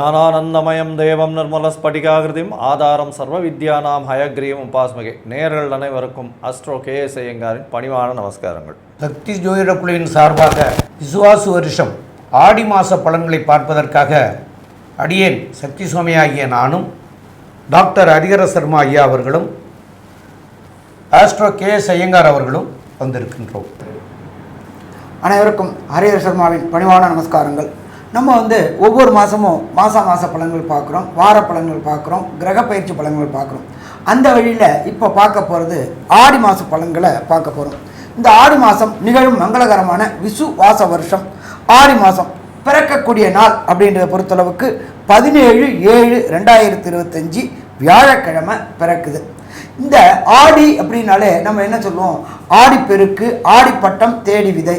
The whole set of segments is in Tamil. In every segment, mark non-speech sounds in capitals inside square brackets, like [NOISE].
ஞானானந்தமயம் தேவம் நிர்மலஸ்படிகாகிருதிம் ஆதாரம் சர்வ வித்யானாம் ஹயக்ரீவம் உபாஸ்மகே. நேர்கள் அனைவருக்கும் அஸ்ட்ரோ கே எஸ் ஐயங்காரின் பணிவான நமஸ்காரங்கள். சக்தி ஜோதிட குழுவின் சார்பாக விசுவாசு வருஷம் ஆடி மாத பலன்களை பார்ப்பதற்காக அடியேன் சக்தி சுவாமி ஆகிய நானும் டாக்டர் ஹரிஹர சர்மா ஐயா அவர்களும் ஆஸ்ட்ரோ கே எஸ் ஐயங்கார் அவர்களும் வந்திருக்கின்றோம். அனைவருக்கும் ஹரிஹர சர்மாவின் பணிவான நமஸ்காரங்கள். நம்ம வந்து ஒவ்வொரு மாதமும் மாதம் மாத பழங்கள் பார்க்குறோம் வார பழங்கள் பார்க்குறோம் கிரக பயிற்சி பழங்கள் பார்க்குறோம். அந்த வழியில் இப்போ பார்க்க போகிறது ஆடி மாத பழங்களை பார்க்க போகிறோம் இந்த ஆடி மாதம் நிகழும் மங்களகரமான விசு வாச வருஷம். ஆடி மாதம் பிறக்கக்கூடிய நாள் அப்படின்றத பொறுத்தளவுக்கு பதினேழு ஏழு ரெண்டாயிரத்தி இருபத்தஞ்சி வியாழக்கிழமை பிறக்குது. இந்த ஆடி அப்படின்னாலே நம்ம என்ன சொல்லுவோம்? ஆடிப்பெருக்கு ஆடிப்பட்டம் தேடி விதை.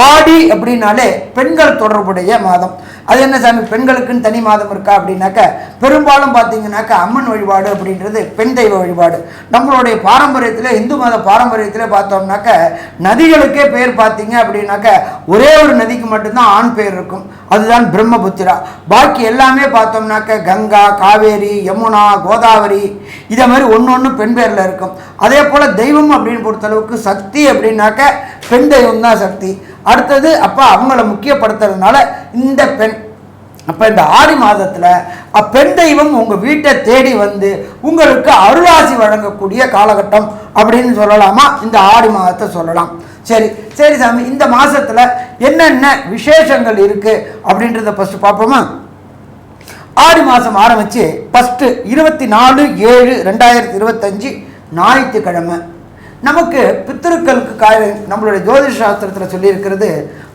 ஆடி அப்படின்னாலே பெண்கள் தொடர்புடைய மாதம். அது என்ன சாமி பெண்களுக்குன்னு தனி மாதம் இருக்கா அப்படின்னாக்க பெரும்பாலும் பார்த்தீங்கன்னாக்க அம்மன் வழிபாடு அப்படின்றது பெண் தெய்வ வழிபாடு. நம்மளுடைய பாரம்பரியத்தில் இந்து மத பாரம்பரியத்தில் பார்த்தோம்னாக்க நதிகளுக்கே பேர் பார்த்தீங்க அப்படின்னாக்க ஒரே ஒரு நதிக்கு மட்டும்தான் ஆண் பேர் இருக்கும். அதுதான் பிரம்மபுத்திரா. பாக்கி எல்லாமே பார்த்தோம்னாக்க கங்கா காவேரி யமுனா கோதாவரி இதை மாதிரி ஒன்று ஒன்று பெண் பேரில் இருக்கும். அதே போல் தெய்வம் அப்படின்னு பொறுத்தளவுக்கு சக்தி அப்படின்னாக்க பெண் தெய்வம் தான் சக்தி. அடுத்தது அப்போ அவங்கள முக்கியப்படுத்துறதுனால இந்த பெண் அப்போ இந்த ஆடி மாதத்தில் அப்பெண் தெய்வம் உங்கள் வீட்டை தேடி வந்து உங்களுக்கு அருளாசி வழங்கக்கூடிய காலகட்டம் அப்படின்னு சொல்லலாமா? இந்த ஆடி மாதத்தை சொல்லலாம். சரி சரி சாமி இந்த மாதத்தில் என்னென்ன விசேஷங்கள் இருக்குது அப்படின்றத ஃபஸ்ட்டு பார்ப்போமா? ஆடி மாதம் ஆரம்பித்து ஃபஸ்ட்டு இருபத்தி நாலு ஏழு ரெண்டாயிரத்தி இருபத்தஞ்சி ஞாயிற்றுக்கிழமை. நமக்கு பித்திருக்களுக்கு காய நம்மளுடைய ஜோதிஷ சாஸ்திரத்தில் சொல்லியிருக்கிறது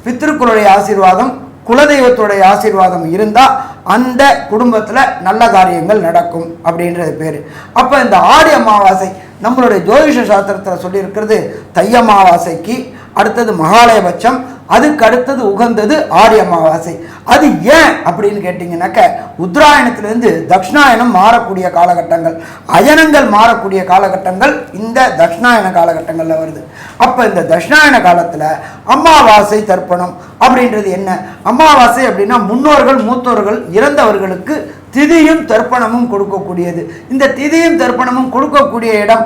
பித்திருக்களுடைய ஆசீர்வாதம் குலதெய்வத்துடைய ஆசீர்வாதம் இருந்தால் அந்த குடும்பத்தில் நல்ல காரியங்கள் நடக்கும் அப்படின்றது பேர். அப்போ இந்த ஆடி அமாவாசை நம்மளுடைய ஜோதிஷ சாஸ்திரத்தில் சொல்லியிருக்கிறது தை அமாவாசைக்கு அடுத்தது மகாலயபட்சம் அதுக்கு அடுத்தது உகந்தது ஆடி அமாவாசை. அது ஏன் அப்படின்னு கேட்டிங்கனாக்க உத்தராயணத்திலேருந்து தக்ஷணாயனம் மாறக்கூடிய காலகட்டங்கள் அயனங்கள் மாறக்கூடிய காலகட்டங்கள் இந்த தக்ஷணாயன காலகட்டங்களில் வருது. அப்போ இந்த தட்சிணாயன காலத்தில் அமாவாசை தர்ப்பணம் அப்படின்றது என்ன? அமாவாசை அப்படின்னா முன்னோர்கள் மூத்தோர்கள் இறந்தவர்களுக்கு திதியும் தர்ப்பணமும் கொடுக்கக்கூடியது. இந்த திதியும் தர்ப்பணமும் கொடுக்கக்கூடிய இடம்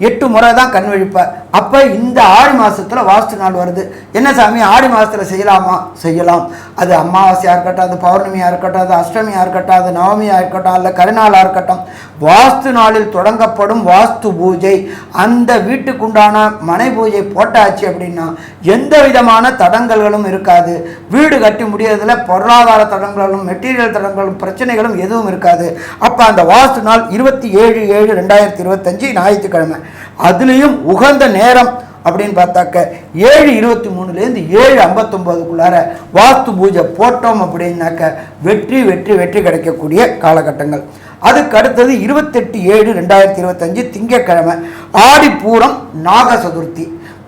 எட்டு முறை தான் கண் விழிப்பார் அப்போ இந்த ஆடி மாதத்தில் வாஸ்து நாள் வருது. என்ன சாமி ஆடி மாதத்தில் செய்யலாமா? செய்யலாம். அது அமாவாசையாக இருக்கட்டும் அது பௌர்ணமியாக இருக்கட்டும் அது அஷ்டமியாக இருக்கட்டும் அது நவமியாக இருக்கட்டும் அல்ல கருநாளாக இருக்கட்டும் வாஸ்து நாளில் தொடங்கப்படும் வாஸ்து பூஜை. அந்த வீட்டுக்குண்டான மனை பூஜை போட்டாச்சு அப்படின்னா எந்த விதமான தடங்கல்களும் இருக்காது. வீடு கட்டி முடியறதுல பொருளாதார தடங்களும் மெட்டீரியல் தடங்களும் பிரச்சனைகளும் எதுவும் இருக்காது. அப்போ அந்த வாஸ்து நாள் இருபத்தி ஏழு ஏழு ரெண்டாயிரத்தி இருபத்தஞ்சி ஞாயிற்றுக்கிழமை. அதுலேயும் உகந்த நேரம் அப்படின்னு பார்த்தாக்க ஏழு இருபத்தி மூணுலேருந்து ஏழு ஐம்பத்தொம்போதுக்குள்ளார வாஸ்து பூஜை போட்டோம் அப்படின்னாக்க வெற்றி வெற்றி வெற்றி கிடைக்கக்கூடிய காலகட்டங்கள். அதுக்கு அடுத்தது இருபத்தெட்டு ஏழு ரெண்டாயிரத்தி இருபத்தஞ்சு திங்கட்கிழமை ஆடி பூரம் நாக சதுர்த்தி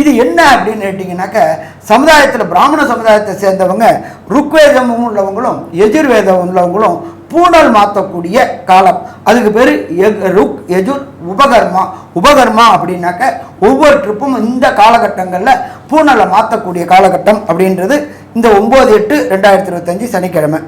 இது என்ன அப்படின்னு கேட்டிங்கனாக்க சமுதாயத்தில் பிராமண சமுதாயத்தை சேர்ந்தவங்க ருக்வேதமும் உள்ளவங்களும் எஜுர்வேதம் உள்ளவங்களும் பூணல் மாற்றக்கூடிய காலம். அதுக்கு பேர் ருக் எஜுர் உபகர்மா. உபகர்மா அப்படின்னாக்க ஒவ்வொரு ட்ரிப்பும் இந்த காலகட்டங்களில் பூணலை மாற்றக்கூடிய காலகட்டம் அப்படின்றது இந்த ஒம்பது எட்டு ரெண்டாயிரத்தி இருபத்தஞ்சி சனிக்கிழமை.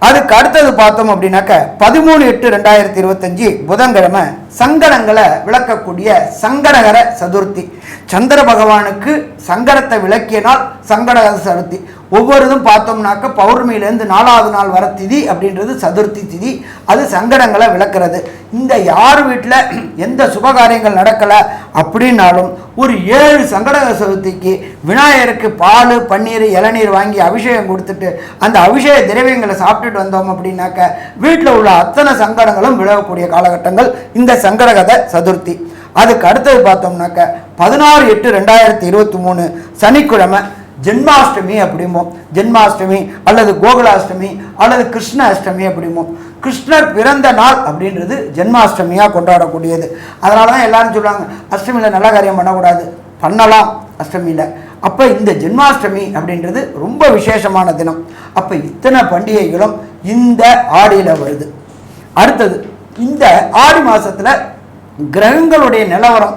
அதுக்கு அடுத்தது பார்த்தோம் அப்படின்னாக்க பதிமூணு எட்டு ரெண்டாயிரத்தி இருபத்தஞ்சி புதன்கிழமை சங்கடங்களை விளக்கக்கூடிய சங்கடகர சதுர்த்தி. சந்திர பகவானுக்கு சங்கடத்தை விளக்கிய நாள் சங்கடகர சதுர்த்தி. ஒவ்வொருதும் பார்த்தோம்னாக்க பௌர்ணமியிலேருந்து நாலாவது நாள் வர திதி அப்படின்றது சதுர்த்தி திதி. அது சங்கடங்களை விளக்குறது. இந்த யார் வீட்டில் [CLEARS THROAT] எந்த சுபகாரியங்கள் நடக்கலை அப்படின்னாலும் ஒரு ஏழு சங்கட சதுர்த்திக்கு விநாயகருக்கு பால் பன்னீர் இளநீர் வாங்கி அபிஷேகம் கொடுத்துட்டு அந்த அபிஷேக திரவியங்களை சாப்பிட்டுட்டு வந்தோம் அப்படின்னாக்க வீட்டில் உள்ள அத்தனை சங்கடங்களும் விலகக்கூடிய காலகட்டங்கள் இந்த சங்கடகத சதுர்த்தி. அதுக்கு அடுத்தது பார்த்தோம்னாக்க பதினாறு எட்டு ரெண்டாயிரத்தி இருபத்தி மூணு சனிக்கிழமை ஜென்மாஷ்டமி அப்படிமோ ஜென்மாஷ்டமி அல்லது கோகுலாஷ்டமி அல்லது கிருஷ்ண அஷ்டமி அப்படிமோ. கிருஷ்ணர் பிறந்த நாள் அப்படின்றது ஜென்மாஷ்டமியாக கொண்டாடக்கூடியது. அதனால தான் எல்லாரும் சொல்லுவாங்க அஷ்டமியில் நல்ல காரியம் பண்ணக்கூடாது. பண்ணலாம் அஷ்டமியில். அப்போ இந்த ஜென்மாஷ்டமி அப்படின்றது ரொம்ப விசேஷமான தினம். அப்போ இத்தனை பண்டிகைகளும் இந்த ஆடியில் வருது. அடுத்தது இந்த ஆடி மாதத்தில் கிரகங்களுடைய நிலவரம்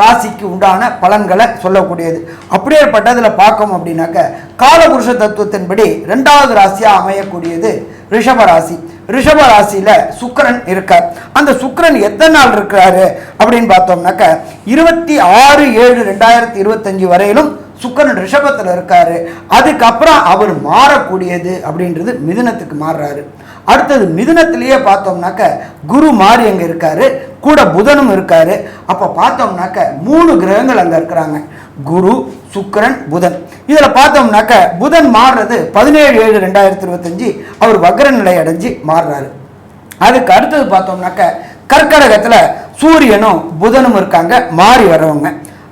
ராசிக்கு உண்டான பலன்களை சொல்லக்கூடியது. அப்படியேப்பட்டதில் பார்க்கோம் அப்படின்னாக்க காலபுருஷ தத்துவத்தின்படி ரெண்டாவது ராசியாக அமையக்கூடியது ரிஷப ராசி. ரிஷப ராசியில் சுக்கிரன் இருக்கார். அந்த சுக்கரன் எத்தனை நாள் இருக்கிறாரு அப்படின்னு பார்த்தோம்னாக்க இருபத்தி ஆறு ஏழு ரெண்டாயிரத்தி இருபத்தஞ்சு வரையிலும் சுக்கிரன் ரிஷபத்தில் இருக்காரு. அதுக்கப்புறம் அவர் மாறக்கூடியது அப்படின்றது மிதுனத்துக்கு மாறுறாரு. அடுத்தது மிதுனத்திலேயே பார்த்தோம்னாக்க குரு மாறி அங்கே இருக்காரு. கூட புதனும் இருக்காரு. அப்போ பார்த்தோம்னாக்க மூணு கிரகங்கள் அங்கே இருக்கிறாங்க. குரு சுக்கிரன் புதன். இதில் பார்த்தோம்னாக்க புதன் மாறுறது பதினேழு ஏழு ரெண்டாயிரத்தி இருபத்தஞ்சி அவர் வக்ர நிலை அடைஞ்சு மாறுறாரு. அதுக்கு அடுத்தது பார்த்தோம்னாக்க கர்க்கடகத்தில் சூரியனும் புதனும் இருக்காங்க. மாறி வர்றவங்க.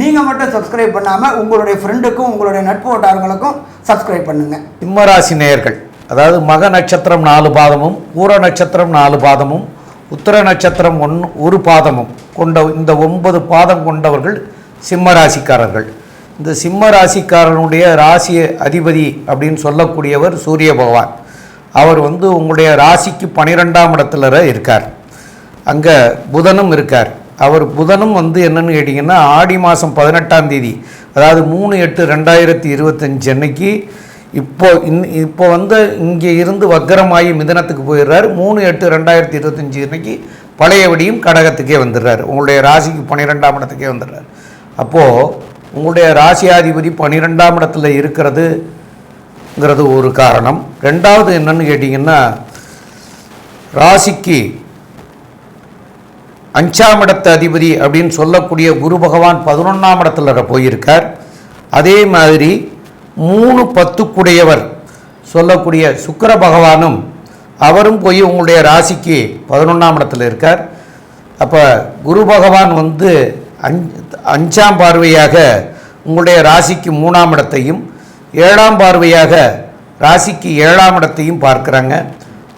நீங்கள் மட்டும் சப்ஸ்கிரைப் பண்ணாமல் உங்களுடைய ஃப்ரெண்டுக்கும் உங்களுடைய நட்பு வட்டாரங்களுக்கும் சப்ஸ்கிரைப் பண்ணுங்கள் சிம்மராசி நேயர்கள் அதாவது மக நட்சத்திரம் நாலு பாதமும் பூர நட்சத்திரம் நாலு பாதமும் உத்தர நட்சத்திரம் ஒன் ஒரு பாதமும் கொண்ட இந்த ஒன்பது பாதம் கொண்டவர்கள் சிம்ம ராசிக்காரர்கள் இந்த சிம்ம ராசிக்காரனுடைய ராசி அதிபதி அப்படின்னு சொல்லக்கூடியவர் சூரிய பகவான். அவர் வந்து உங்களுடைய ராசிக்கு பனிரெண்டாம் இடத்துல இருக்கார். அங்கே புதனும் இருக்கார். அவர் புதனும் வந்து என்னன்னு கேட்டிங்கன்னா ஆடி மாதம் பதினெட்டாம் தேதி அதாவது மூணு எட்டு ரெண்டாயிரத்தி இருபத்தஞ்சு அன்னைக்கு இப்போ இன் இப்போ வந்து இங்கே இருந்து வக்கரமாகி மிதனத்துக்கு போயிடுறாரு. மூணு எட்டு ரெண்டாயிரத்தி இருபத்தஞ்சி அன்னைக்கு பழையபடியும் கடகத்துக்கே வந்துடுறாரு. உங்களுடைய ராசிக்கு பன்னிரெண்டாம் இடத்துக்கே வந்துடுறாரு. அப்போது உங்களுடைய ராசியாதிபதி பன்னிரெண்டாம் இடத்துல இருக்கிறதுங்கிறது ஒரு காரணம். ரெண்டாவது என்னன்னு கேட்டிங்கன்னா ராசிக்கு அஞ்சாம் இடத்து அதிபதி அப்படின்னு சொல்லக்கூடிய குரு பகவான் பதினொன்றாம் இடத்துல போயிருக்கார். அதே மாதிரி மூணு பத்துக்குடையவர் சொல்லக்கூடிய சுக்கர பகவானும் அவரும் போய் உங்களுடைய ராசிக்கு பதினொன்றாம் இடத்துல இருக்கார். அப்போ குரு பகவான் வந்து அஞ் அஞ்சாம் பார்வையாக உங்களுடைய ராசிக்கு மூணாம் இடத்தையும் ஏழாம் பார்வையாக ராசிக்கு ஏழாம் இடத்தையும் பார்க்குறாங்க.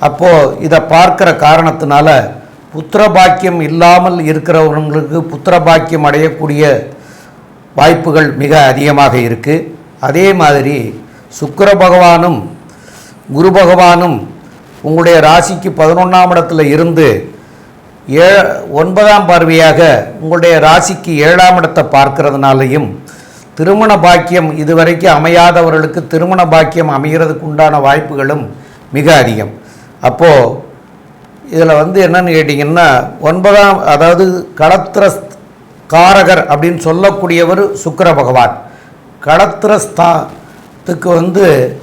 அப்போது இதை பார்க்குற காரணத்தினால புத்திர பாக்கியம் இல்லாமல் இருக்கிறவங்களுக்கு புத்திரபாக்கியம் அடையக்கூடிய வாய்ப்புகள் மிக அதிகமாக இருக்குது அதே மாதிரி சுக்கர பகவானும் குரு பகவானும் உங்களுடைய ராசிக்கு பதினொன்றாம் இடத்துல இருந்து ஏ ஒன்பதாம் பார்வையாக உங்களுடைய ராசிக்கு ஏழாம் இடத்தை பார்க்கறதுனாலையும் திருமண பாக்கியம் இதுவரைக்கும் அமையாதவர்களுக்கு திருமண பாக்கியம் அமைகிறதுக்கு உண்டான வாய்ப்புகளும் மிக அதிகம். அப்போது இதில் வந்து என்னன்னு கேட்டிங்கன்னா ஒன்பதாம் அதாவது களத்திர காரகர் அப்படின்னு சொல்லக்கூடியவர் சுக்கர பகவான். களத்திரஸ்தாத்துக்கு வந்து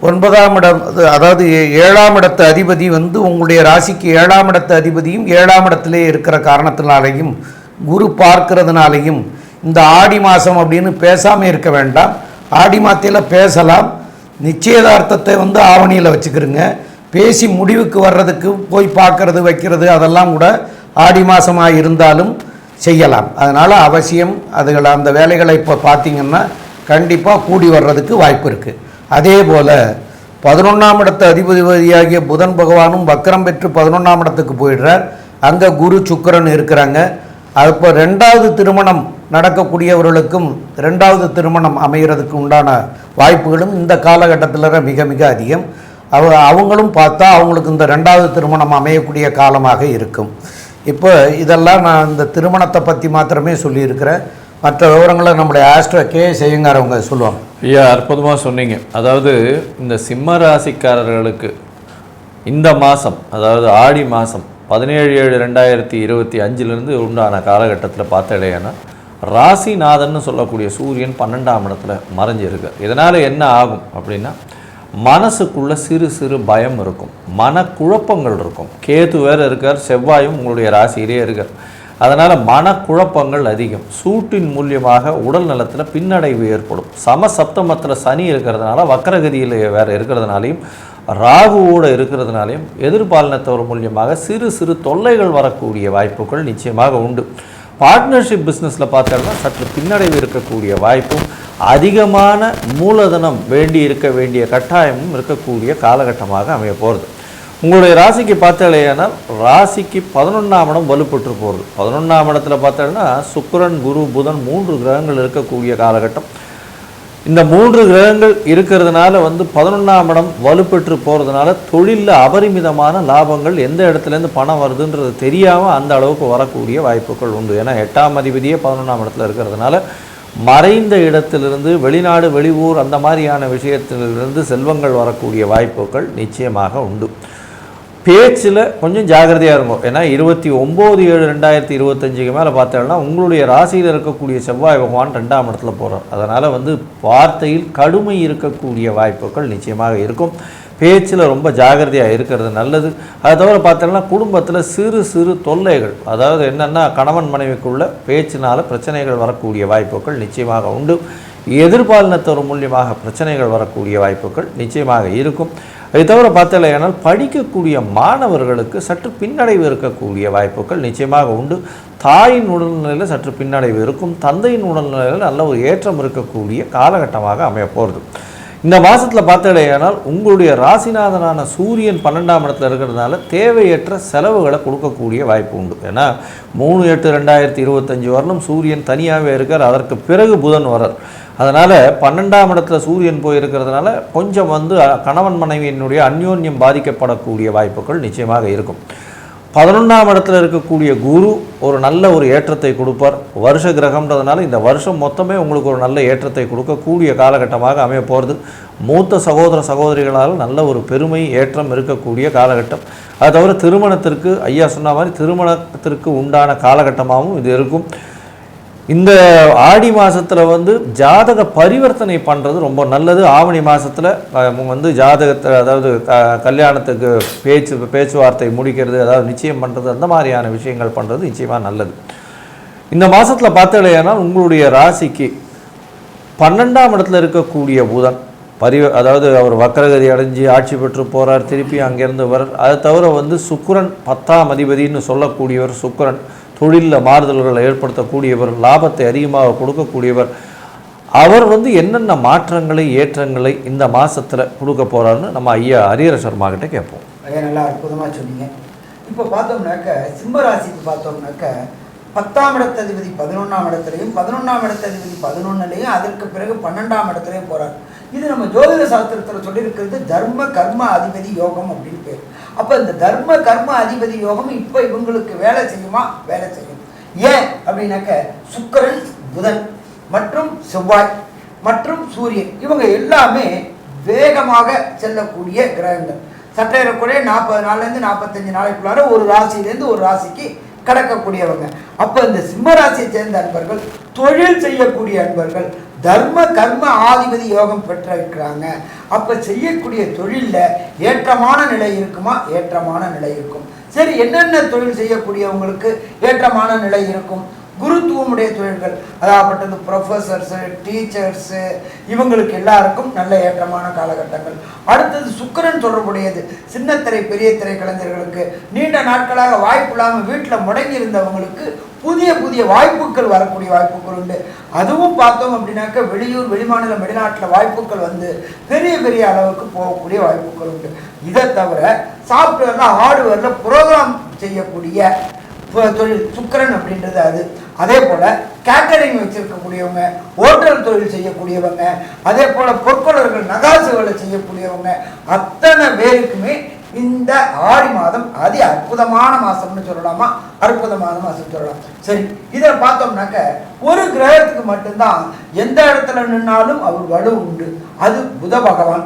ஒன்பதாம் இடம் அது- அதாவது ஏ- ஏழாம் இடத்து அதிபதி வந்து உங்களுடைய ராசிக்கு ஏழாம் இடத்து அதிபதியும் ஏழாம் இடத்திலே இருக்கிற காரணத்தினாலையும் குரு பார்க்கிறதுனாலையும் இந்த ஆடி மாதம் அப்படின்னு பேசாமல் இருக்க வேண்டாம். ஆடி மாதத்தில் பேசலாம். நிச்சயதார்த்தத்தை வந்து ஆவணியில் வச்சுக்கிறோங்க பேசி முடிவுக்கு வர்றதுக்கு போய் பார்க்கறது வைக்கிறது அதெல்லாம் கூட ஆடி மாதமாக இருந்தாலும் செய்யலாம். அதனால் அவசியம் அதுகளை அந்த வேலைகளை இப்போ பார்த்தீங்கன்னா கண்டிப்பாக கூடி வர்றதுக்கு வாய்ப்பு இருக்குது அதே போல் பதினொன்றாம் இடத்து அதிபதிபதியாகிய புதன் பகவானும் வக்கரம் பெற்று பதினொன்றாம் இடத்துக்கு போயிடுறார். அங்கே குரு சுக்கிரன் இருக்கிறாங்க. அப்போ ரெண்டாவது திருமணம் நடக்கக்கூடியவர்களுக்கும் ரெண்டாவது திருமணம் அமைகிறதுக்கு உண்டான வாய்ப்புகளும் இந்த காலகட்டத்தில் மிக மிக அதிகம். அவ அவங்களும் பார்த்தா அவங்களுக்கு இந்த ரெண்டாவது திருமணம் அமையக்கூடிய காலமாக இருக்கும். இப்போ இதெல்லாம் நான் இந்த திருமணத்தை பற்றி மாத்திரமே சொல்லியிருக்கிறேன். மற்ற விவரங்களை நம்முடைய ஆஸ்ட்ரோ கே செய்யுங்கார் அவங்க சொல்லுவாங்க. ஐயா அற்புதமாக சொன்னீங்க. அதாவது இந்த சிம்ம ராசிக்காரர்களுக்கு இந்த மாதம் அதாவது ஆடி மாதம் பதினேழு ஏழு ரெண்டாயிரத்தி இருபத்தி அஞ்சிலிருந்து உண்டான காலகட்டத்தில் பார்த்தடையானா ராசிநாதன் சொல்லக்கூடிய சூரியன் பன்னெண்டாம் இடத்துல மறைஞ்சிருக்கு. இதனால் என்ன ஆகும் அப்படின்னா மனசுக்குள்ள சிறு சிறு பயம் இருக்கும். மனக்குழப்பங்கள் இருக்கும். கேது வேறு இருக்கார் செவ்வாயும் உங்களுடைய ராசியிலே இருக்கார். அதனால் மனக்குழப்பங்கள் அதிகம். சூட்டின் மூலியமாக உடல் நலத்தில் பின்னடைவு ஏற்படும். சமசப்தமத்தில் சனி இருக்கிறதுனால வக்கரகதியில் வேறு இருக்கிறதுனாலையும் ராகுவோடு இருக்கிறதுனாலையும் எதிர்பாலினத்தவர் மூலியமாக சிறு சிறு தொல்லைகள் வரக்கூடிய வாய்ப்புகள் நிச்சயமாக உண்டு. பார்ட்னர்ஷிப் பிஸ்னஸில் பார்த்தோம்னா சற்று பின்னடைவு இருக்கக்கூடிய வாய்ப்பும் அதிகமான மூலதனம் வேண்டி இருக்க வேண்டிய கட்டாயமும் இருக்கக்கூடிய காலகட்டமாக அமைய போகிறது உங்களுடைய ராசிக்கு பார்த்தாலேனால் ராசிக்கு பதினொன்றாம் இடம் வலுப்பட்டு போகிறது பதினொன்றாம் இடத்துல பார்த்தோம்னா சுக்கரன் குரு புதன் மூன்று கிரகங்கள் இருக்கக்கூடிய காலகட்டம். இந்த மூன்று கிரகங்கள் இருக்கிறதுனால வந்து பதினொன்றாம் இடம் வலுப்பெற்று போகிறதுனால தொழிலில் அபரிமிதமான லாபங்கள் எந்த இடத்துலேருந்து பணம் வருதுன்றது தெரியாமல் அந்த அளவுக்கு வரக்கூடிய வாய்ப்புகள் உண்டு. ஏன்னா எட்டாம் அதிபதியே பதினொன்றாம் இடத்துல இருக்கிறதுனால மறைந்த இடத்திலிருந்து வெளிநாடு வெளியூர் அந்த மாதிரியான விஷயத்திலிருந்து செல்வங்கள் வரக்கூடிய வாய்ப்புகள் நிச்சயமாக உண்டு. பேச்சில் கொஞ்சம் ஜாகிரதையாக இருக்கும் ஏன்னா இருபத்தி ஒம்பது ஏழு ரெண்டாயிரத்தி இருபத்தஞ்சுக்கு மேலே பார்த்தோம்னா உங்களுடைய ராசியில் இருக்கக்கூடிய செவ்வாய் பகவான் ரெண்டாம் இடத்துல போகிறார் அதனால் வந்து வார்த்தையில் கடுமை இருக்கக்கூடிய வாய்ப்புகள் நிச்சயமாக இருக்கும். பேச்சில் ரொம்ப ஜாகிரதையாக இருக்கிறது நல்லது. அது தவிர பார்த்தோம்னா குடும்பத்தில் சிறு சிறு தொல்லைகள். அதாவது என்னென்னா கணவன் மனைவிக்குள்ள பேச்சினால் பிரச்சனைகள் வரக்கூடிய வாய்ப்புகள் நிச்சயமாக உண்டு. எதிர்பாலினத்தவர் மூலியமாக பிரச்சனைகள் வரக்கூடிய வாய்ப்புகள் நிச்சயமாக இருக்கும். அதை தவிர பார்த்தலையானால் படிக்கக்கூடிய மாணவர்களுக்கு சற்று பின்னடைவு இருக்கக்கூடிய வாய்ப்புகள் நிச்சயமாக உண்டு. தாயின் உடல்நிலையில் சற்று பின்னடைவு இருக்கும். தந்தையின் உடல்நிலையில் நல்ல ஒரு ஏற்றம் இருக்கக்கூடிய காலகட்டமாக அமையப்போகிறது இந்த மாதத்தில் பார்த்தடையானால் உங்களுடைய ராசிநாதனான சூரியன் பன்னெண்டாம் இடத்துல இருக்கிறதுனால தேவையற்ற செலவுகளை கொடுக்கக்கூடிய வாய்ப்பு உண்டு. ஏன்னா மூணு எட்டு ரெண்டாயிரத்தி இருபத்தஞ்சி வரணும் சூரியன் தனியாகவே இருக்கார். அதற்கு பிறகு புதன் வரார் அதனால் பன்னெண்டாம் இடத்துல சூரியன் போயிருக்கிறதுனால கொஞ்சம் வந்து கணவன் மனைவியினுடைய அந்யோன்யம் பாதிக்கப்படக்கூடிய வாய்ப்புகள் நிச்சயமாக இருக்கும். பதினொன்றாம் இடத்துல இருக்கக்கூடிய குரு ஒரு நல்ல ஒரு ஏற்றத்தை கொடுப்பார். வருஷ கிரகம்ன்றதுனால இந்த வருஷம் மொத்தமே உங்களுக்கு ஒரு நல்ல ஏற்றத்தை கொடுக்கக்கூடிய காலகட்டமாக அமைய போகிறது மூத்த சகோதர சகோதரிகளால் நல்ல ஒரு பெருமை ஏற்றம் இருக்கக்கூடிய காலகட்டம். அது தவிர திருமணத்திற்கு ஐயா சொன்ன மாதிரி திருமணத்திற்கு உண்டான காலகட்டமாகவும் இது இருக்கும். இந்த ஆடி மாதத்தில் வந்து ஜாதக பரிவர்த்தனை பண்ணுறது ரொம்ப நல்லது. ஆவணி மாதத்தில் வந்து ஜாதகத்தை அதாவது க- கல்யாணத்துக்கு பேச்சு பேச்சுவார்த்தை முடிக்கிறது அதாவது நிச்சயம் பண்ணுறது அந்த மாதிரியான விஷயங்கள் பண்ணுறது நிச்சயமாக நல்லது. இந்த மாதத்தில் பார்த்தடையானால் உங்களுடைய ராசிக்கு பன்னெண்டாம் இடத்துல இருக்கக்கூடிய புதன் பரி அதாவது அவர் வக்கரகதி அடைஞ்சு ஆட்சி பெற்று போகிறார் திருப்பி அங்கேருந்து வர அதை தவிர வந்து சுக்கரன் பத்தாம் அதிபதினு சொல்லக்கூடியவர் சுக்கரன். தொழிலில் மாறுதல்களை ஏற்படுத்தக்கூடியவர் லாபத்தை அதிகமாக கொடுக்கக்கூடியவர் அவர் வந்து என்னென்ன மாற்றங்களை ஏற்றங்களை இந்த மாதத்தில் கொடுக்க போகிறாருன்னு நம்ம ஐயா ஹரிஹர சர்மா கிட்டே கேட்போம். ஐயா நல்லா அற்புதமாக சொன்னீங்க. இப்போ பார்த்தோம்னாக்க சிம்ம ராசிக்கு பார்த்தோம்னாக்க பத்தாம் இடத்ததிபதி பதினொன்றாம் இடத்துலையும் பதினொன்றாம் இடத்ததிபதி பதினொன்னுலையும் அதற்கு பிறகு பன்னெண்டாம் இடத்துலையும் போகிறார் இது நம்ம ஜோதிட சாஸ்திரத்தில் சொல்லியிருக்கிறது தர்ம கர்ம அதிபதி யோகம் அப்படின்னு பேர். அப்போ இந்த தர்ம கர்ம அதிபதி யோகம் இப்போ இவங்களுக்கு வேலை செய்யுமா? வேலை செய்யும். ஏன் அப்படின்னாக்க சுக்கரன் புதன் மற்றும் செவ்வாய் மற்றும் சூரியன் இவங்க எல்லாமே வேகமாக செல்லக்கூடிய கிரகங்கள். சற்றேறக்குறைய நாற்பது நாள்லேருந்து நாற்பத்தஞ்சு நாளைக்குள்ளார ஒரு ராசியிலேருந்து ஒரு ராசிக்கு கடக்கக்கூடியவங்க. அப்போ இந்த சிம்மராசியை சேர்ந்த அன்பர்கள் தொழில் செய்யக்கூடிய அன்பர்கள் தர்ம கர்ம ஆதிபதி யோகம் பெற்றிருக்கிறாங்க. அப்போ செய்யக்கூடிய தொழிலில் ஏற்றமான நிலை இருக்குமா? ஏற்றமான நிலை இருக்கும். சரி என்னென்ன தொழில் செய்யக்கூடியவங்களுக்கு ஏற்றமான நிலை இருக்கும்? குருத்துவமுடைய தொழில்கள் அதாகப்பட்டது ப்ரொஃபஸர்ஸு டீச்சர்ஸு இவங்களுக்கு எல்லாருக்கும் நல்ல ஏற்றமான காலகட்டங்கள். அடுத்தது சுக்கிரன் தொடர்புடையது. சின்னத்திரை பெரிய திரை கலைஞர்களுக்கு நீண்ட நாட்களாக வாய்ப்பு இல்லாமல் வீட்டில் முடங்கி இருந்தவங்களுக்கு புதிய புதிய வாய்ப்புகள் வரக்கூடிய வாய்ப்புகள் உண்டு. அதுவும் பார்த்தோம் அப்படின்னாக்க வெளியூர் வெளிமாநிலம் வெளிநாட்டில் வாய்ப்புகள் வந்து பெரிய பெரிய அளவுக்கு போகக்கூடிய வாய்ப்புகள் உண்டு. இதை தவிர சாஃப்ட்வேரில் ஹார்ட்வேரில் ப்ரோக்ராம் செய்யக்கூடிய தொழில் சுக்கிரன் அப்படின்றது அது. அதே போல் கேட்டரிங் வச்சிருக்கக்கூடியவங்க ஹோட்டல் தொழில் செய்யக்கூடியவங்க அதே போல் பொற்கொள்ளர்கள் நகாசுகளை செய்யக்கூடியவங்க அத்தனை பேருக்குமே இந்த ஆடி மாதம் அதி அற்புதமான மாதம்னு சொல்லலாமா? அற்புதமான மாதம் சொல்லலாம். சரி இதை பார்த்தோம்னாக்க ஒரு கிரகத்துக்கு மட்டும்தான் எந்த இடத்துல நின்னாலும் அவர் வலு உண்டு. அது புத பகவான்.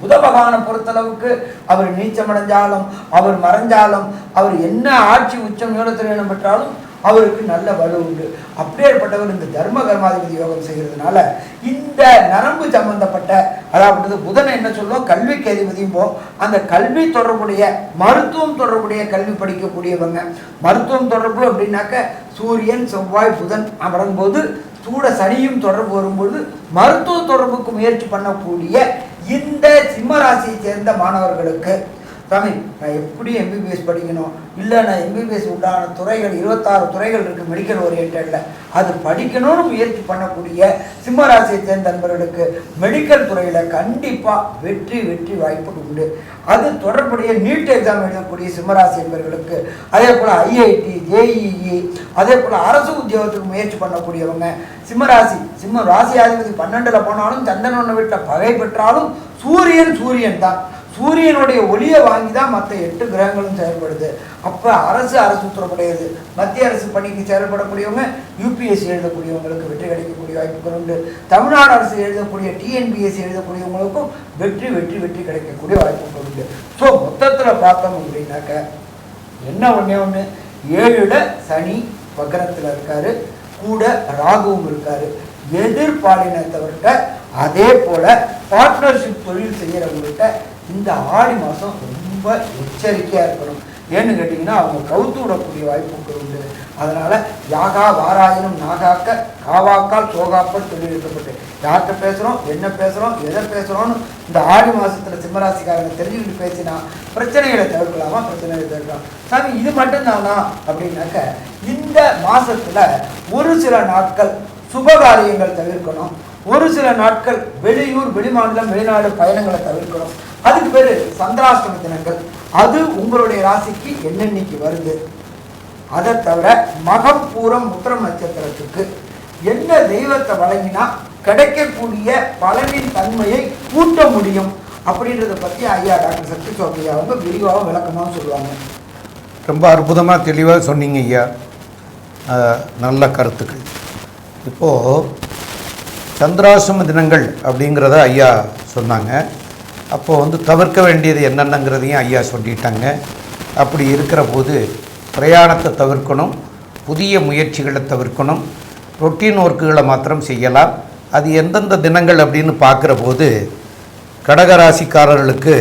புத பகவானை பொறுத்தளவுக்கு அவர் நீச்சமடைஞ்சாலும் அவர் மறைஞ்சாலும் அவர் என்ன ஆட்சி உச்சம் யோகத்தில் பெற்றாலும் அவருக்கு நல்ல வலு உண்டு. அப்படியேற்பட்டவர் இந்த தர்ம கர்மாதிபதி யோகம் செய்கிறதுனால இந்த நரம்பு சம்பந்தப்பட்ட அதாவது புதனை என்ன சொல்லுவோம் கல்விக்கு அதிபதியும் போ அந்த கல்வி தொடர்புடைய மருத்துவம் தொடர்புடைய கல்வி படிக்கக்கூடியவங்க. மருத்துவம் தொடர்பு அப்படின்னாக்க சூரியன் செவ்வாய் புதன் வரும்போது சூட சனியும் தொடர்பு வரும்போது மருத்துவ தொடர்புக்கு முயற்சி பண்ணக்கூடிய இந்த சிம்ம ராசியை சேர்ந்த மாணவர்களுக்கு சாமி நான் எப்படி எம்பிபிஎஸ் படிக்கணும்? இல்லை நான் எம்பிபிஎஸ் உண்டான துறைகள் இருபத்தாறு துறைகள் இருக்குது மெடிக்கல் ஓரியன்டில் அது படிக்கணும்னு முயற்சி பண்ணக்கூடிய சிம்மராசியை சேர்ந்த நண்பர்களுக்கு மெடிக்கல் துறையில் கண்டிப்பாக வெற்றி வெற்றி வாய்ப்பு உண்டு. அது தொடர்புடைய நீட் எக்ஸாம் எழுதக்கூடிய சிம்மராசி என்பவர்களுக்கு அதே போல் ஐஐடி ஜேஇஇ அதே போல் அரசு உத்தியோகத்துக்கு முயற்சி பண்ணக்கூடியவங்க சிம்மராசி சிம்ம ராசியாதிபதி பன்னெண்டில் போனாலும் சந்திரனை விட்ட பகை பெற்றாலும் சூரியன் சூரியன் தான். சூரியனுடைய ஒளியை வாங்கி தான் மற்ற எட்டு கிரகங்களும் செயல்படுது. அப்போ அரசு அரசு உத்தரப்படையது மத்திய அரசு பணிக்கு செயல்படக்கூடியவங்க யூபிஎஸ்சி எழுதக்கூடியவங்களுக்கு வெற்றி கிடைக்கக்கூடிய வாய்ப்புகள் உண்டு. தமிழ்நாடு அரசு எழுதக்கூடிய டிஎன்பிஎஸ்சி எழுதக்கூடியவங்களுக்கும் வெற்றி வெற்றி வெற்றி கிடைக்கக்கூடிய வாய்ப்புகள் உண்டு. ஸோ மொத்தத்தில் பார்த்தோம் அப்படின்னாக்க என்ன ஒன்றே ஒன்று ஏழில் சனி வக்கரத்தில் இருக்காரு. கூட ராகுவும் இருக்காரு. எதிர்பாலினத்தவர்கிட்ட அதே போல் பார்ட்னர்ஷிப் தொழில் செய்கிறவங்கள்ட்ட இந்த ஆடி மாதம் ரொம்ப எச்சரிக்கையாக இருக்கணும். ஏன்னு கேட்டிங்கன்னா அவங்க கவுத்து விடக்கூடிய வாய்ப்புகள் உண்டு. அதனால் யாகா வாராயினும் நாகாக்க காவாக்கால் சோகாப்பல் சொல்லியிருக்கப்பட்டு யார்கிட்ட பேசுகிறோம் என்ன பேசுகிறோம் எதை பேசுகிறோன்னு இந்த ஆடி மாதத்தில் சிம்மராசிக்காரங்க தெரிஞ்சுக்கிட்டு பேசினா பிரச்சனைகளை தவிர்க்கலாமா? பிரச்சனைகளை தவிர்க்கலாம். சாமி இது மட்டும்தானா? அப்படின்னாக்க இந்த மாதத்தில் ஒரு சில நாட்கள் சுபகாரியங்கள் தவிர்க்கணும். ஒரு சில நாட்கள் வெளியூர் வெளிமாநிலம் வெளிநாடு பயணங்களை தவிர்க்கணும். அதுக்கு பேர் சந்திராஷ்டம தினங்கள். அது உங்களுடைய ராசிக்கு என்னென்னைக்கு வருது? அதை தவிர மகம் பூரம் உத்திரம் நட்சத்திரத்துக்கு என்ன தெய்வத்தை வழங்கினா கிடைக்கக்கூடிய பலனின் தன்மையை கூட்ட முடியும் அப்படின்றத பற்றி ஐயா டாக்டர் சக்தி சோபியா அவங்க விரிவாக விளக்கமாக சொல்லுவாங்க. ரொம்ப அற்புதமாக தெளிவாக சொன்னீங்க ஐயா. நல்ல கருத்துக்கள். இப்போது சந்திராசிரம தினங்கள் அப்படிங்கிறத ஐயா சொன்னாங்க. அப்போது வந்து தவிர்க்க வேண்டியது என்னென்னங்கிறதையும் ஐயா சொல்லிட்டாங்க. அப்படி இருக்கிற போது பிரயாணத்தை தவிர்க்கணும் புதிய முயற்சிகளை தவிர்க்கணும் ரொட்டீன் ஒர்க்குகளை மாத்திரம் செய்யலாம். அது எந்தெந்த தினங்கள் அப்படின்னு பார்க்குற போது கடகராசிக்காரர்களுக்கு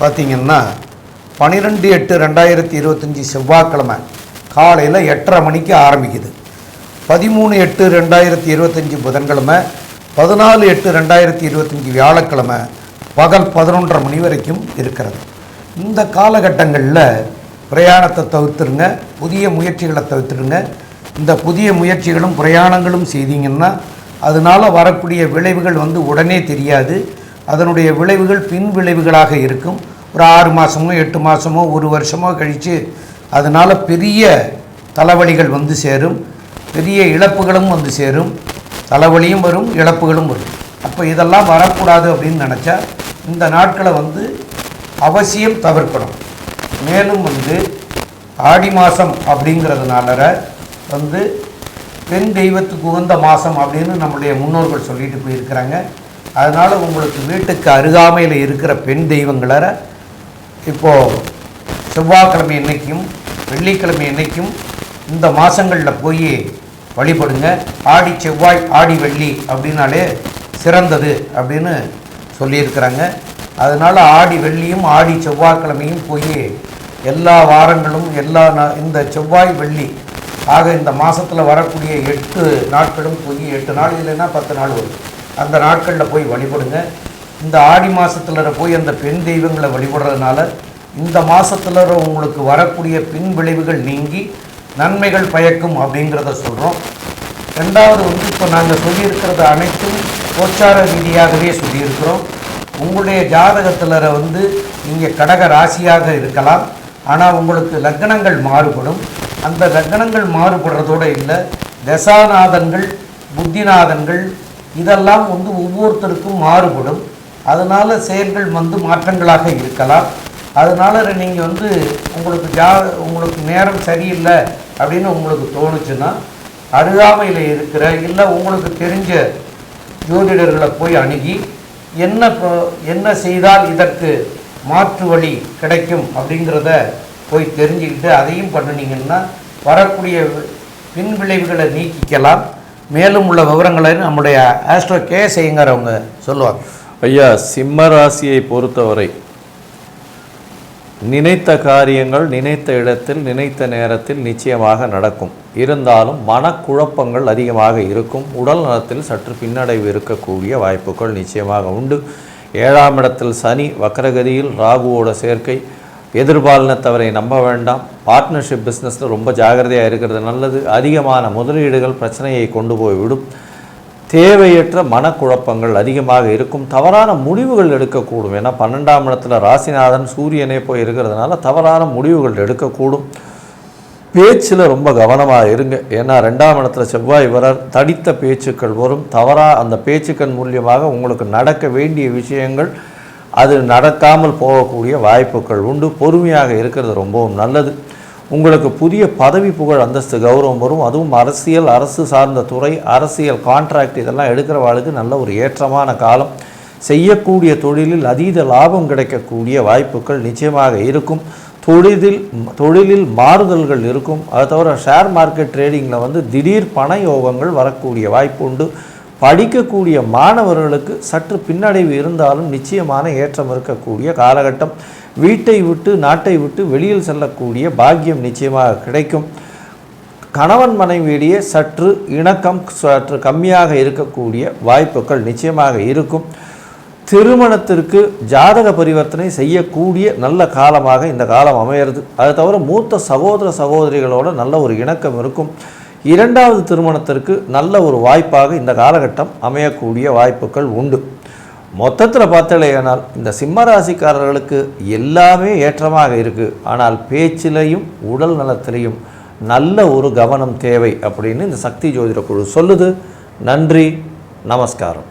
பார்த்திங்கன்னா பன்னிரெண்டு எட்டு ரெண்டாயிரத்தி இருபத்தஞ்சி செவ்வாய்க்கிழமை காலையில் எட்டரை மணிக்கு ஆரம்பிக்குது. பதிமூணு எட்டு ரெண்டாயிரத்தி இருபத்தஞ்சி புதன்கிழமை பதினாலு எட்டு ரெண்டாயிரத்தி இருபத்தஞ்சி வியாழக்கிழமை பகல் பதினொன்றரை மணி வரைக்கும் இருக்கிறது. இந்த காலகட்டங்களில் பிரயாணத்தை தவிர்த்துருங்க புதிய முயற்சிகளை தவிர்த்துருங்க இந்த புதிய முயற்சிகளும் பிரயாணங்களும் செய்தீங்கன்னா அதனால் வரக்கூடிய விளைவுகள் வந்து உடனே தெரியாது. அதனுடைய விளைவுகள் பின் விளைவுகளாக இருக்கும். ஒரு ஆறு மாதமோ எட்டு மாதமோ ஒரு வருஷமோ கழித்து அதனால் பெரிய தலைவலிகள் வந்து சேரும். பெரிய இழப்புகளும் வந்து சேரும். தலைவலியும் வரும் இழப்புகளும் வரும். அப்போ இதெல்லாம் வரக்கூடாது அப்படின்னு நினச்சா இந்த நாட்களை வந்து அவசியம் தவிர்க்கணும். மேலும் வந்து ஆடி மாதம் அப்படிங்கிறதுனால வந்து பெண் தெய்வத்துக்கு உகந்த மாதம் அப்படின்னு நம்முடைய முன்னோர்கள் சொல்லிட்டு போயிருக்கிறாங்க. அதனால் உங்களுக்கு வீட்டுக்கு அருகாமையில் இருக்கிற பெண் தெய்வங்கள இப்போது செவ்வாய்க்கிழமை என்றைக்கும் வெள்ளிக்கிழமை என்றைக்கும் இந்த மாதங்களில் போய் வழிபடுங்க. ஆடி செவ்வாய் ஆடி வெள்ளி அப்படின்னாலே சிறந்தது அப்படின்னு சொல்லியிருக்கிறாங்க. அதனால் ஆடி வெள்ளியும் ஆடி செவ்வாய்க்கிழமையும் போய் எல்லா வாரங்களும் எல்லா நா- இந்த செவ்வாய் வெள்ளி ஆக இந்த மாதத்தில் வரக்கூடிய எட்டு நாட்களும் போய் எட்டு நாள் இல்லைன்னா பத்து நாள் வரும். அந்த நாட்களில் போய் வழிபடுங்க. இந்த ஆடி மாதத்தில் போய் அந்த பெண் தெய்வங்களை வழிபடுறதுனால இந்த மாதத்தில் உங்களுக்கு வரக்கூடிய பின் விளைவுகள் நீங்கி நன்மைகள் பயக்கும் அப்படிங்கிறத சொல்கிறோம் ரெண்டாவது வந்து இப்போ நாங்கள் சொல்லியிருக்கிறது அனைத்தும் கோச்சார ரீதியாகவே சொல்லியிருக்கிறோம். உங்களுடைய ஜாதகத்தில் வந்து நீங்கள் கடக ராசியாக இருக்கலாம். ஆனால் உங்களுக்கு லக்னங்கள் மாறுபடும். அந்த லக்னங்கள் மாறுபடுறதோடு இல்லை தசாநாதன்கள் புத்திநாதன்கள் இதெல்லாம் வந்து ஒவ்வொருத்தருக்கும் மாறுபடும். அதனால் செயல்கள் வந்து மாற்றங்களாக இருக்கலாம். அதனால் நீங்கள் வந்து உங்களுக்கு ஜா உங்களுக்கு நேரம் சரியில்லை அப்படின்னு உங்களுக்கு தோணுச்சுன்னா அருகாமையில் இருக்கிற இல்லை உங்களுக்கு தெரிஞ்ச ஜோதிடர்களை போய் அணுகி என்ன என்ன செய்தால் இதற்கு மாற்று வழி கிடைக்கும்? அப்படிங்கிறத போய் தெரிஞ்சுக்கிட்டு அதையும் பண்ணினீங்கன்னா வரக்கூடிய பின் விளைவுகளை நீக்கிக்கலாம். மேலும் உள்ள விவரங்களை நம்முடைய ஆஸ்ட்ரோ கே செய்யுங்கிறவங்க சொல்லுவாங்க. ஐயா சிம்ம ராசியை பொறுத்தவரை நினைத்த காரியங்கள் நினைத்த இடத்தில் நினைத்த நேரத்தில் நிச்சயமாக நடக்கும். இருந்தாலும் மனக்குழப்பங்கள் அதிகமாக இருக்கும். உடல் நலத்தில் சற்று பின்னடைவு இருக்கக்கூடிய வாய்ப்புகள் நிச்சயமாக உண்டு. ஏழாம் இடத்தில் சனி வக்ரகதியில் ராகுவோட சேர்க்கை. எதிர்பாலினத்தவரை நம்ப வேண்டாம். பார்ட்னர்ஷிப் பிஸ்னஸில் ரொம்ப ஜாகிரதையாக இருக்கிறது நல்லது. அதிகமான முதலீடுகள் பிரச்சனையை கொண்டு போய் விடும். தேவையற்ற மனக்குழப்பங்கள் அதிகமாக இருக்கும். தவறான முடிவுகள் எடுக்கக்கூடும். ஏன்னா பன்னெண்டாம் இடத்துல ராசிநாதன் சூரியனே போய் இருக்கிறதுனால தவறான முடிவுகள் எடுக்கக்கூடும். பேச்சில் ரொம்ப கவனமாக இருங்க. ஏன்னா ரெண்டாம் இடத்துல செவ்வாய் வரார் தடித்த பேச்சுக்கள் வரும். தவறாக அந்த பேச்சுக்கள் மூலியமாக உங்களுக்கு நடக்க வேண்டிய விஷயங்கள் அது நடக்காமல் போகக்கூடிய வாய்ப்புகள் உண்டு. பொறுமையாக இருக்கிறது ரொம்பவும் நல்லது. உங்களுக்கு புதிய பதவி புகழ் அந்தஸ்து கௌரவம் வரும். அதுவும் அரசியல் அரசு சார்ந்த துறை அரசியல் கான்ட்ராக்ட் இதெல்லாம் எடுக்கிறவாளுக்கு நல்ல ஒரு ஏற்றமான காலம். செய்யக்கூடிய தொழிலில் அதீத லாபம் கிடைக்கக்கூடிய வாய்ப்புகள் நிச்சயமாக இருக்கும். தொழிலில் தொழிலில் மாறுதல்கள் இருக்கும். அது தவிர ஷேர் மார்க்கெட் ட்ரேடிங்கில் வந்து திடீர் பண யோகங்கள் வரக்கூடிய வாய்ப்பு உண்டு. படிக்கக்கூடிய மாணவர்களுக்கு சற்று பின்னடைவு இருந்தாலும் நிச்சயமான ஏற்றம் இருக்கக்கூடிய காலகட்டம். வீட்டை விட்டு நாட்டை விட்டு வெளியில் செல்லக்கூடிய பாக்கியம் நிச்சயமாக கிடைக்கும். கணவன் மனைவியிடையே சற்று இணக்கம் சற்று கம்மியாக இருக்கக்கூடிய வாய்ப்புகள் நிச்சயமாக இருக்கும். திருமணத்திற்கு ஜாதக பரிவர்த்தனை செய்யக்கூடிய நல்ல காலமாக இந்த காலம் அமையிறது. அது தவிர மூத்த சகோதர சகோதரிகளோட நல்ல ஒரு இணக்கம் இருக்கும். இரண்டாவது திருமணத்திற்கு நல்ல ஒரு வாய்ப்பாக இந்த காலகட்டம் அமையக்கூடிய வாய்ப்புகள் உண்டு. மொத்தத்தில் பார்த்தலையானால் இந்த சிம்ம ராசிக்காரர்களுக்கு எல்லாமே ஏற்றமாக இருக்குது ஆனால் பேச்சிலையும் உடல் நலத்திலையும் நல்ல ஒரு கவனம் தேவை அப்படின்னு இந்த சக்தி ஜோதிட குழு சொல்லுது. நன்றி நமஸ்காரம்.